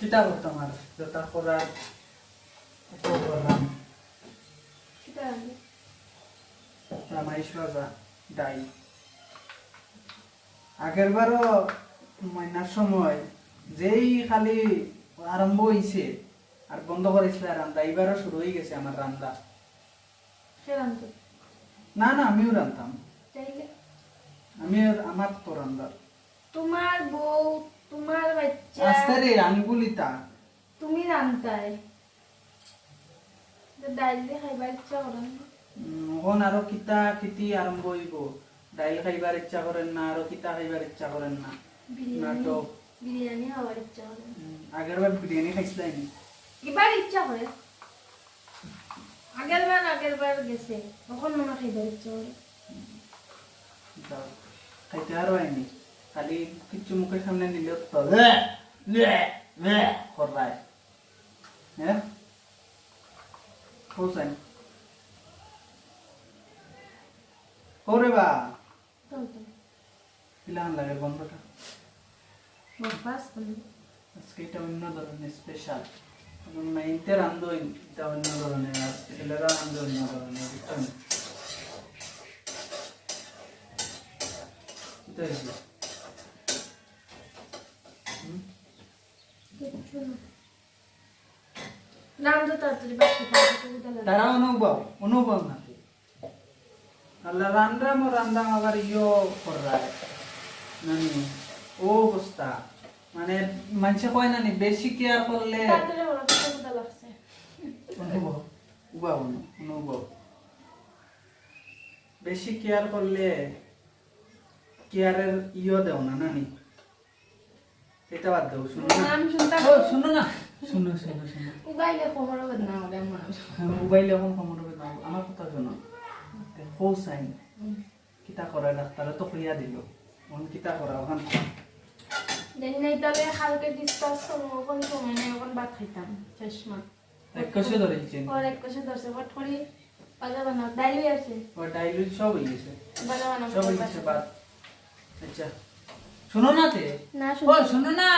কিতা করতাম আর যেটা করার করলাম রামাইশ ভাজা ডাই আগের বারও ময়নার সময় যেই খালি আরম্ভ হইছে আর বন্ধ করেছিল রান্দা এইবারও শুরু হয়ে গেছে আমার রান্ধি না না আমিও রান্তাম। আমি আমার তো রান্দা তোমার বউ তোমার বাচ্চা। আস্তে রে আঙ্গুলি তা। তুমি রান্তাই ডাইল দিয়ে খাইবার ইচ্ছা করেন না? এখন আরও কিতা কিতি আরম্ভ হইব। ডাইল খাইবার ইচ্ছা করেন না আরও কিতা খাইবার ইচ্ছা করেন না। বিরিয়ানি নাটক বিরিয়ানি খাওয়ার ইচ্ছা করে আগের বার বিরিয়ানি খাইছিলাম এবার ইচ্ছা করে। আগের বার আগের বার গেছে। তখন মনে খাইবার ইচ্ছা করে। খাইতে আরও আইনি খালি কিচ্ছু মুখের সামনে নিলে হ্যাঁ? হোসেন। ওরে বা। লাগে আজকে এটা অন্য ধরনের স্পেশাল নাইনতে রান্ধো এটা অন্য ধরনের। আজকে ছেলেরা রান্ধো অন্য ধরনের বুঝছেন এটা হয়েছে কিচ্ছু না নাম তো তাড়াতাড়ি বাকি থাকে সুবিধা লাগে তারা অনুভব অনুভব নাকি আল্লাহ রান্না মো আবার ইয়ো করায় নানি ও অবস্থা মানে মানুষে কয় নানি বেশি কেয়ার করলে অনুভব উবা অনুভব বেশি কেয়ার করলে কেয়ারের ইয়ো দেও না নানি এটা বাদ দেও শুনো। না নাম শুনতে ও, শুনো না। শুনো শুনো শুনো। উগাইলে কোমর বেদনা করে মানুষ মোবাইলে এখন খবর হবে না আমার কথা শোনো। ফৌ সাইন। কিতা করে ডাক্তারে তো কইয়া দিল। এখন কিতা করা ওখান দেন নাই তাহলে হালকা ডিসকাস করব কোন সময় নেই ওখান ভাত খাইতাম চশমা। এক কষে ধরেছেন পর এক কষে ধরছে বট করি বাজা বানাও ডাইলি আছে ও ডাইলুট সব গেছে। বাজা বানাও সব গেছে বাদ। আচ্ছা। শোনো না তে। না শোনো না।